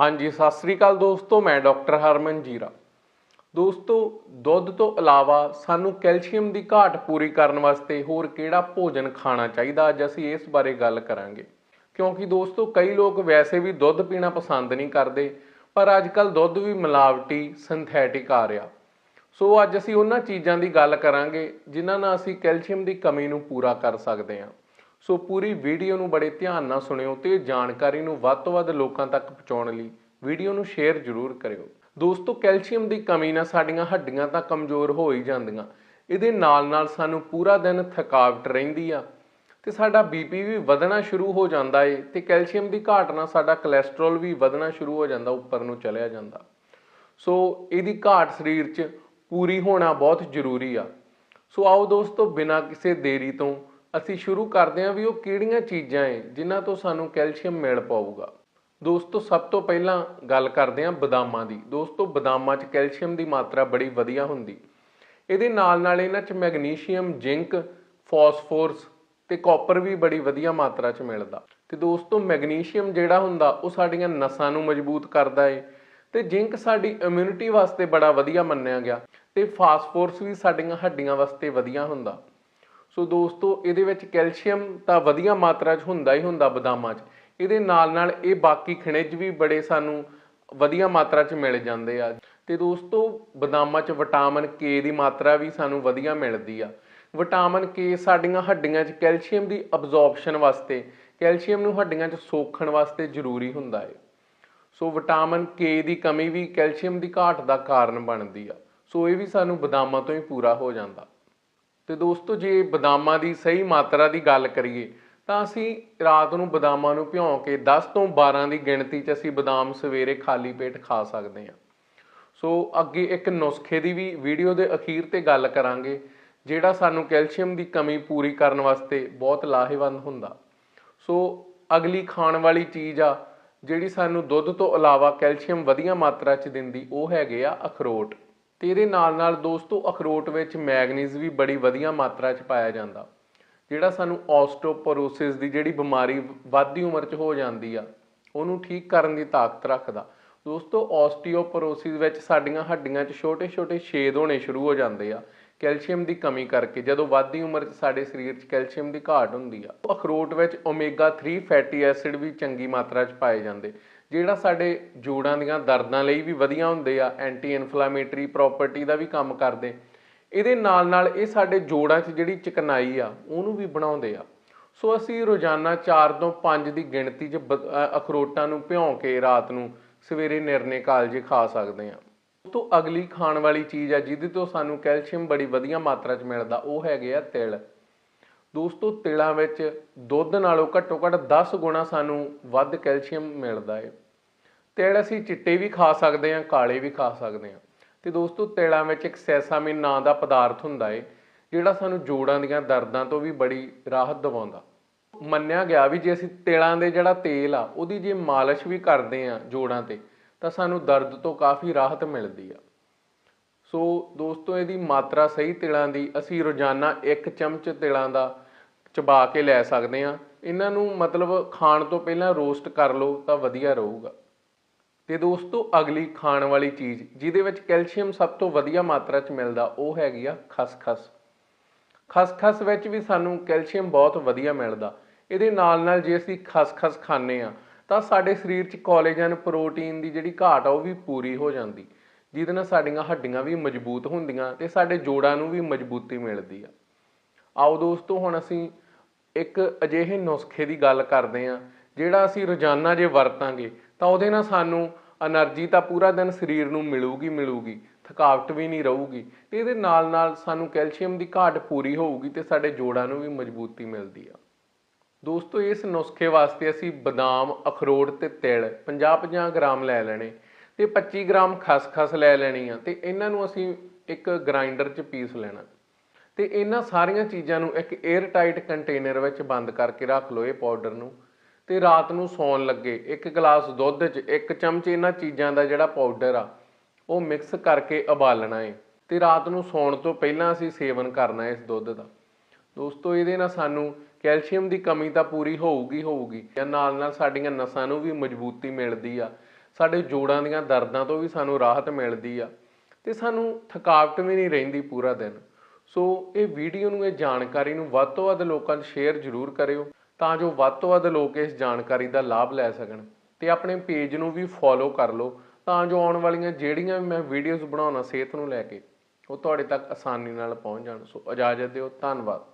ਹਾਂਜੀ, ਸਤਿ ਸ੍ਰੀ ਅਕਾਲ ਦੋਸਤੋ, ਮੈਂ ਡਾਕਟਰ ਹਰਮਨ ਜੀਰਾ। ਦੋਸਤੋ, ਦੁੱਧ ਤੋਂ ਇਲਾਵਾ ਸਾਨੂੰ ਕੈਲਸ਼ੀਅਮ ਦੀ ਘਾਟ ਪੂਰੀ ਕਰਨ ਵਾਸਤੇ ਹੋਰ ਕਿਹੜਾ ਭੋਜਨ ਖਾਣਾ ਚਾਹੀਦਾ? ਅੱਜ ਅਸੀਂ ਇਸ ਬਾਰੇ ਗੱਲ ਕਰਾਂਗੇ। ਕਿਉਂਕਿ ਦੋਸਤੋ, ਕਈ ਲੋਕ ਵੈਸੇ ਵੀ ਦੁੱਧ ਪੀਣਾ ਪਸੰਦ ਨਹੀਂ ਕਰਦੇ, ਪਰ ਅੱਜ ਕੱਲ ਦੁੱਧ ਵੀ ਮਿਲਾਵਟੀ ਸਿੰਥੈਟਿਕ ਆ ਰਿਹਾ। ਸੋ ਅੱਜ ਅਸੀਂ ਉਹਨਾਂ ਚੀਜ਼ਾਂ ਦੀ ਗੱਲ ਕਰਾਂਗੇ, ਜਿਨ੍ਹਾਂ ਨਾਲ ਅਸੀਂ ਕੈਲਸ਼ੀਅਮ ਦੀ ਕਮੀ ਨੂੰ ਪੂਰਾ ਕਰ ਸਕਦੇ ਹਾਂ। ਸੋ ਪੂਰੀ ਵੀਡੀਓ ਨੂੰ ਬੜੇ ਧਿਆਨ ਨਾਲ ਸੁਣਿਓ ਤੇ ਜਾਣਕਾਰੀ ਨੂੰ ਵੱਧ ਤੋਂ ਵੱਧ ਲੋਕਾਂ ਤੱਕ ਪਹੁੰਚਾਉਣ ਲਈ ਵੀਡੀਓ ਨੂੰ ਸ਼ੇਅਰ ਜ਼ਰੂਰ ਕਰਿਓ। ਦੋਸਤੋ, ਕੈਲਸ਼ੀਅਮ ਦੀ ਕਮੀ ਨਾਲ ਸਾਡੀਆਂ ਹੱਡੀਆਂ ਤਾਂ ਕਮਜ਼ੋਰ ਹੋ ਹੀ ਜਾਂਦੀਆਂ। ਇਹਦੇ ਨਾਲ ਨਾਲ ਸਾਨੂੰ ਪੂਰਾ ਦਿਨ ਥਕਾਵਟ ਰਹਿੰਦੀ ਆ ਤੇ ਸਾਡਾ ਬੀਪੀ ਵੀ ਵਧਣਾ ਸ਼ੁਰੂ ਹੋ ਜਾਂਦਾ ਏ ਤੇ ਕੈਲਸ਼ੀਅਮ ਦੀ ਘਾਟ ਨਾਲ ਸਾਡਾ ਕੋਲੇਸਟ੍ਰੋਲ ਵੀ ਵਧਣਾ ਸ਼ੁਰੂ ਹੋ ਜਾਂਦਾ, ਉੱਪਰ ਨੂੰ ਚਲਿਆ ਜਾਂਦਾ। ਸੋ ਇਹਦੀ ਘਾਟ ਸਰੀਰ 'ਚ ਪੂਰੀ ਹੋਣਾ ਬਹੁਤ ਜ਼ਰੂਰੀ ਆ। ਸੋ ਆਓ ਦੋਸਤੋ, ਬਿਨਾਂ ਕਿਸੇ ਦੇਰੀ ਤੋਂ ਅਸੀਂ ਸ਼ੁਰੂ ਕਰਦੇ ਹਾਂ ਵੀ ਉਹ ਕਿਹੜੀਆਂ ਚੀਜ਼ਾਂ ਏ ਜਿਨ੍ਹਾਂ ਤੋਂ ਸਾਨੂੰ ਕੈਲਸ਼ੀਅਮ ਮਿਲ ਪਾਊਗਾ। ਦੋਸਤੋ, ਸਭ ਤੋਂ ਪਹਿਲਾਂ ਗੱਲ ਕਰਦੇ ਹਾਂ ਬਦਾਮਾਂ ਦੀ। ਦੋਸਤੋ, ਬਦਾਮਾਂ 'ਚ ਕੈਲਸ਼ੀਅਮ ਦੀ ਮਾਤਰਾ ਬੜੀ ਵਧੀਆ ਹੁੰਦੀ। ਇਹਦੇ ਨਾਲ ਨਾਲ ਇਹਨਾਂ 'ਚ ਮੈਗਨੀਸ਼ੀਅਮ, ਜ਼ਿੰਕ, ਫਾਸਫੋਰਸ ਤੇ ਕਾਪਰ ਵੀ ਬੜੀ ਵਧੀਆ ਮਾਤਰਾ 'ਚ ਮਿਲਦਾ। ਤੇ ਦੋਸਤੋ, ਮੈਗਨੀਸ਼ੀਅਮ ਜਿਹੜਾ ਹੁੰਦਾ, ਉਹ ਸਾਡੀਆਂ ਨਸਾਂ ਨੂੰ ਮਜ਼ਬੂਤ ਕਰਦਾ ਏ ਤੇ ਜ਼ਿੰਕ ਸਾਡੀ ਇਮਿਊਨਿਟੀ ਵਾਸਤੇ ਬੜਾ ਵਧੀਆ ਮੰਨਿਆ ਗਿਆ ਤੇ ਫਾਸਫੋਰਸ ਵੀ ਸਾਡੀਆਂ ਹੱਡੀਆਂ ਵਾਸਤੇ ਵਧੀਆ ਹੁੰਦਾ। ਸੋ ਦੋਸਤੋ, ਇਹਦੇ ਵਿੱਚ ਕੈਲਸ਼ੀਅਮ ਤਾਂ ਵਧੀਆ ਮਾਤਰਾ 'ਚ ਹੁੰਦਾ ਹੀ ਹੁੰਦਾ ਬਦਾਮਾਂ 'ਚ। ਇਹਦੇ ਨਾਲ ਨਾਲ ਇਹ ਬਾਕੀ ਖਣਿਜ ਵੀ ਬੜੇ ਸਾਨੂੰ ਵਧੀਆ ਮਾਤਰਾ 'ਚ ਮਿਲ ਜਾਂਦੇ ਆ। ਤੇ ਦੋਸਤੋ, ਬਦਾਮਾਂ 'ਚ ਵਿਟਾਮਿਨ ਕੇ ਦੀ ਮਾਤਰਾ ਵੀ ਸਾਨੂੰ ਵਧੀਆ ਮਿਲਦੀ ਆ। ਵਿਟਾਮਿਨ ਕੇ ਸਾਡੀਆਂ ਹੱਡੀਆਂ 'ਚ ਕੈਲਸ਼ੀਅਮ ਦੀ ਅਬਜ਼ੌਰਪਸ਼ਨ ਵਾਸਤੇ, ਕੈਲਸ਼ੀਅਮ ਨੂੰ ਹੱਡੀਆਂ 'ਚ ਸੋਖਣ ਵਾਸਤੇ ਜ਼ਰੂਰੀ ਹੁੰਦਾ ਹੈ ਸੋ ਵਿਟਾਮਿਨ ਕੇ ਦੀ ਕਮੀ ਵੀ ਕੈਲਸ਼ੀਅਮ ਦੀ ਘਾਟ ਦਾ ਕਾਰਨ ਬਣਦੀ ਆ। ਸੋ ਇਹ ਵੀ ਸਾਨੂੰ ਬਦਾਮਾਂ ਤੋਂ ਹੀ ਪੂਰਾ ਹੋ ਜਾਂਦਾ। ਤੇ ਦੋਸਤੋ, ਜੇ ਬਦਾਮਾਂ ਦੀ ਸਹੀ ਮਾਤਰਾ ਦੀ ਗੱਲ ਕਰੀਏ, ਤਾਂ ਅਸੀਂ ਰਾਤ ਨੂੰ ਬਦਾਮਾਂ ਨੂੰ ਭਿਉਂ ਕੇ 10 ਤੋਂ 12 ਦੀ ਗਿਣਤੀ 'ਚ ਅਸੀਂ ਬਦਾਮ ਸਵੇਰੇ ਖਾਲੀ ਪੇਟ ਖਾ ਸਕਦੇ ਹਾਂ। ਸੋ ਅੱਗੇ ਇੱਕ ਨੁਸਖੇ ਦੀ ਵੀ ਵੀਡੀਓ ਦੇ ਅਖੀਰ ਤੇ ਗੱਲ ਕਰਾਂਗੇ, ਜਿਹੜਾ ਸਾਨੂੰ ਕੈਲਸ਼ੀਅਮ ਦੀ ਕਮੀ ਪੂਰੀ ਕਰਨ ਵਾਸਤੇ ਬਹੁਤ ਲਾਹੇਵੰਦ ਹੁੰਦਾ। ਸੋ ਅਗਲੀ ਖਾਣ ਵਾਲੀ ਚੀਜ਼ ਆ, ਜਿਹੜੀ ਸਾਨੂੰ ਦੁੱਧ ਤੋਂ ਇਲਾਵਾ ਕੈਲਸ਼ੀਅਮ ਵਧੀਆ ਮਾਤਰਾ 'ਚ ਦਿੰਦੀ, ਉਹ ਹੈਗੇ ਆ ਅਖਰੋਟ। ਤੇ ਇਹਦੇ ਨਾਲ ਨਾਲ ਦੋਸਤੋ, ਅਖਰੋਟ ਵਿੱਚ ਮੈਗਨੀਜ਼ ਵੀ ਬੜੀ ਵਧੀਆ ਮਾਤਰਾ 'ਚ ਪਾਇਆ ਜਾਂਦਾ। ਜਿਹੜਾ ਸਾਨੂੰ ਆਸਟੋਪੋਰੋਸਿਸ ਦੀ ਜਿਹੜੀ ਬਿਮਾਰੀ ਵੱਧਦੀ ਉਮਰ 'ਚ ਹੋ ਜਾਂਦੀ ਆ, ਉਹਨੂੰ ਠੀਕ ਕਰਨ ਦੀ ਤਾਕਤ ਰੱਖਦਾ। ਦੋਸਤੋ ਆਸਟੀਓਪੋਰੋਸਿਸ ਵਿੱਚ ਸਾਡੀਆਂ ਹੱਡੀਆਂ 'ਚ ਛੋਟੇ-ਛੋਟੇ ਛੇਦ ਹੋਣੇ ਸ਼ੁਰੂ ਹੋ ਜਾਂਦੇ ਆ, ਕੈਲਸ਼ੀਅਮ ਦੀ ਕਮੀ ਕਰਕੇ। ਜਦੋਂ ਵੱਧਦੀ ਉਮਰ 'ਚ ਸਾਡੇ ਸਰੀਰ 'ਚ ਕੈਲਸ਼ੀਅਮ ਦੀ ਘਾਟ ਹੁੰਦੀ ਆ ਅਖਰੋਟ ਵਿੱਚ ਓਮੇਗਾ 3 ਫੈਟੀ ਐਸਿਡ ਵੀ ਚੰਗੀ ਮਾਤਰਾ 'ਚ ਪਾਏ ਜਾਂਦੇ। ਜਿਹੜਾ ਸਾਡੇ ਜੋੜਾਂ ਦੀਆਂ ਦਰਦਾਂ ਲਈ ਵੀ ਵਧੀਆ ਹੁੰਦੇ ਆ ਐਂਟੀ ਇਨਫਲੇਮੇਟਰੀ ਪ੍ਰਾਪਰਟੀ ਦਾ ਵੀ ਕੰਮ ਕਰਦੇ, ਇਹਦੇ ਨਾਲ ਨਾਲ ਇਹ ਸਾਡੇ ਜੋੜਾਂ 'ਚ ਜਿਹੜੀ ਚਿਕਨਾਈ ਆ, ਉਹਨੂੰ ਵੀ ਬਣਾਉਂਦੇ ਆ। ਸੋ ਅਸੀਂ ਰੋਜ਼ਾਨਾ 4 ਤੋਂ 5 ਦੀ ਗਿਣਤੀ 'ਚ ਬ- ਅਖਰੋਟਾਂ ਨੂੰ ਭਿਉਂ ਕੇ ਰਾਤ ਨੂੰ ਸਵੇਰੇ ਨਿਰਨੇ ਕਾਲਜੇ ਖਾ ਸਕਦੇ ਆ। ਉਸ ਤੋਂ ਅਗਲੀ ਖਾਣ ਵਾਲੀ ਚੀਜ਼ ਆ, ਜਿਹਦੇ ਤੋਂ ਸਾਨੂੰ ਕੈਲਸ਼ੀਅਮ ਬੜੀ ਵਧੀਆ ਮਾਤਰਾ 'ਚ ਮਿਲਦਾ, ਉਹ ਹੈਗੇ ਆ ਤਿਲ। ਦੋਸਤੋ, ਤਿਲਾਂ ਵਿੱਚ ਦੁੱਧ ਨਾਲੋਂ ਘੱਟੋ ਘੱਟ 10 ਗੁਣਾ ਸਾਨੂੰ ਵੱਧ ਕੈਲਸ਼ੀਅਮ ਮਿਲਦਾ ਹੈ ਤਿਲ ਅਸੀਂ ਚਿੱਟੇ ਵੀ ਖਾ ਸਕਦੇ ਹਾਂ, ਕਾਲੇ ਵੀ ਖਾ ਸਕਦੇ ਹਾਂ। ਤੇ ਦੋਸਤੋ, ਤਿਲਾਂ ਵਿੱਚ ਇੱਕ ਸੈਸਾਮਿਨ ਨਾਂ ਦਾ ਪਦਾਰਥ ਹੁੰਦਾ ਹੈ ਜਿਹੜਾ ਸਾਨੂੰ ਜੋੜਾਂ ਦੀਆਂ ਦਰਦਾਂ ਤੋਂ ਵੀ ਬੜੀ ਰਾਹਤ ਦਿਵਾਉਂਦਾ। ਮੰਨਿਆ ਗਿਆ ਵੀ ਜੇ ਅਸੀਂ ਤਿਲਾਂ ਦੇ ਜਿਹੜਾ ਤੇਲ ਆ, ਉਹਦੀ ਜੇ ਮਾਲਿਸ਼ ਵੀ ਕਰਦੇ ਆ ਜੋੜਾਂ ਤੇ, ਤਾਂ ਸਾਨੂੰ ਦਰਦ ਤੋਂ ਕਾਫੀ ਰਾਹਤ ਮਿਲਦੀ ਆ। ਸੋ ਦੋਸਤੋ, ਇਹਦੀ ਮਾਤਰਾ ਸਹੀ ਤਿਲਾਂ ਦੀ, ਅਸੀਂ ਰੋਜ਼ਾਨਾ ਇੱਕ ਚਮਚ ਤਿਲਾਂ ਦਾ ਚਬਾ ਕੇ ਲੈ ਸਕਦੇ ਹਾਂ। ਇਹਨਾਂ ਨੂੰ ਮਤਲਬ ਖਾਣ ਤੋਂ ਪਹਿਲਾਂ ਰੋਸਟ ਕਰ ਲਓ ਤਾਂ ਵਧੀਆ ਰਹੂਗਾ। ਤੇ ਦੋਸਤੋ, ਅਗਲੀ ਖਾਣ ਵਾਲੀ ਚੀਜ਼, ਜਿਹਦੇ ਵਿੱਚ ਕੈਲਸ਼ੀਅਮ ਸਭ ਤੋਂ ਵਧੀਆ ਮਾਤਰਾ 'ਚ ਮਿਲਦਾ, ਉਹ ਹੈਗੀ ਆ ਖਸਖਸ। ਖਸਖਸ ਵਿੱਚ ਵੀ ਸਾਨੂੰ ਕੈਲਸ਼ੀਅਮ ਬਹੁਤ ਵਧੀਆ ਮਿਲਦਾ। ਇਹਦੇ ਨਾਲ ਨਾਲ ਜੇ ਅਸੀਂ ਖਸਖਸ ਖਾਂਦੇ ਆ ਤਾਂ ਸਾਡੇ ਸਰੀਰ 'ਚ ਕੋਲੇਜਨ, ਪ੍ਰੋਟੀਨ ਦੀ ਜਿਹੜੀ ਘਾਟ ਆ, ਉਹ ਵੀ ਪੂਰੀ ਹੋ ਜਾਂਦੀ। ਜਿਹਦੇ ਨਾਲ ਸਾਡੀਆਂ ਹੱਡੀਆਂ ਵੀ ਮਜ਼ਬੂਤ ਹੁੰਦੀਆਂ ਤੇ ਸਾਡੇ ਜੋੜਾਂ ਨੂੰ ਵੀ ਮਜ਼ਬੂਤੀ ਮਿਲਦੀ ਆ। ਆਓ ਦੋਸਤੋ, ਹੁਣ ਅਸੀਂ ਇੱਕ ਅਜਿਹੇ ਨੁਸਖੇ ਦੀ ਗੱਲ ਕਰਦੇ ਆ ਜਿਹੜਾ ਅਸੀਂ ਰੋਜ਼ਾਨਾ ਜੇ ਵਰਤਾਂਗੇ, ਤਾਂ ਉਹਦੇ ਨਾਲ ਸਾਨੂੰ એનર્ਜੀ ਤਾਂ ਪੂਰਾ ਦਿਨ ਸਰੀਰ ਨੂੰ ਮਿਲੂਗੀ ਮਿਲੂਗੀ, ਥਕਾਵਟ ਵੀ ਨਹੀਂ ਰਹੂਗੀ, ਤੇ ਇਹਦੇ ਨਾਲ ਨਾਲ ਸਾਨੂੰ ਕੈਲਸ਼ੀਅਮ ਦੀ ਘਾਟ ਪੂਰੀ ਹੋਊਗੀ ਤੇ ਸਾਡੇ ਜੋੜਾਂ ਨੂੰ ਵੀ ਮਜ਼ਬੂਤੀ ਮਿਲਦੀ ਆ। ਦੋਸਤੋ, ਇਸ ਨੁਸਖੇ ਵਾਸਤੇ ਅਸੀਂ ਬਦਾਮ, ਅਖਰੋਟ ਤੇ ਤਿਲ 50-50 ਗ੍ਰਾਮ ਲੈ ਲੈਣੇ, ਤੇ 25 ਗ੍ਰਾਮ ਖਸਖਸ ਲੈ ਲੈਣੀ ਆ, ਤੇ ਇਹਨਾਂ ਨੂੰ ਅਸੀਂ ਇੱਕ ਗ੍ਰਾਈਂਡਰ 'ਚ ਪੀਸ ਲੈਣਾ। ਤੇ ਇਹਨਾਂ ਸਾਰੀਆਂ ਚੀਜ਼ਾਂ ਨੂੰ ਇੱਕ 에ਅਰ ਟਾਈਟ ਕੰਟੇਨਰ ਵਿੱਚ ਬੰਦ ਕਰਕੇ ਰੱਖ ਲਓ ਇਹ ਪਾਊਡਰ ਨੂੰ। ਤੇ ਰਾਤ ਨੂੰ ਸੌਣ ਲੱਗੇ, ਇੱਕ ਗਲਾਸ ਦੁੱਧ 'ਚ, ਇੱਕ ਚਮਚ ਇਹਨਾਂ ਚੀਜ਼ਾਂ ਦਾ ਜਿਹੜਾ ਪਾਊਡਰ ਆ, ਉਹ ਮਿਕਸ ਕਰਕੇ ਉਬਾਲਣਾ ਹੈ ਤੇ ਰਾਤ ਨੂੰ ਸੌਣ ਤੋਂ ਪਹਿਲਾਂ ਅਸੀਂ ਸੇਵਨ ਕਰਨਾ ਹੈ ਇਸ ਦੁੱਧ ਦਾ। ਦੋਸਤੋ, ਇਹਦੇ ਨਾਲ ਸਾਨੂੰ ਕੈਲਸ਼ੀਅਮ ਦੀ ਕਮੀ ਤਾਂ ਪੂਰੀ ਹੋਊਗੀ ਹੋਊਗੀ। ਜਾਂ ਨਾਲ ਨਾਲ ਸਾਡੀਆਂ ਨਸਾਂ ਨੂੰ ਵੀ ਮਜ਼ਬੂਤੀ ਮਿਲਦੀ ਆ। ਸਾਡੇ ਜੋੜਾਂ ਦੀਆਂ ਦਰਦਾਂ ਤੋਂ ਵੀ ਸਾਨੂੰ ਰਾਹਤ ਮਿਲਦੀ ਆ। ਤੇ ਸਾਨੂੰ ਥਕਾਵਟ ਵੀ ਨਹੀਂ ਰਹਿੰਦੀ ਪੂਰਾ ਦਿਨ। ਸੋ ਇਹ ਵੀਡੀਓ ਨੂੰ, ਇਹ ਜਾਣਕਾਰੀ ਨੂੰ ਵੱਧ ਤੋਂ ਵੱਧ ਲੋਕਾਂ 'ਚ ਸ਼ੇਅਰ ਜ਼ਰੂਰ ਕਰਿਓ ਤਾਂ ਜੋ ਵੱਧ ਤੋਂ ਵੱਧ ਲੋਕ ਇਸ ਜਾਣਕਾਰੀ ਦਾ ਲਾਭ ਲੈ ਸਕਣ ਤੇ ਆਪਣੇ ਪੇਜ ਨੂੰ ਵੀ ਫੋਲੋ ਕਰ ਲਓ ਤਾਂ ਜੋ ਆਉਣ ਵਾਲੀਆਂ ਜਿਹੜੀਆਂ ਵੀ ਮੈਂ ਵੀਡੀਓਜ਼ ਬਣਾਉਣਾ ਸਿਹਤ ਨੂੰ ਲੈ ਕੇ, ਉਹ ਤੁਹਾਡੇ ਤੱਕ ਆਸਾਨੀ ਨਾਲ ਪਹੁੰਚ ਜਾਣ। ਸੋ ਇਜਾਜ਼ਤ ਦਿਓ, ਧੰਨਵਾਦ।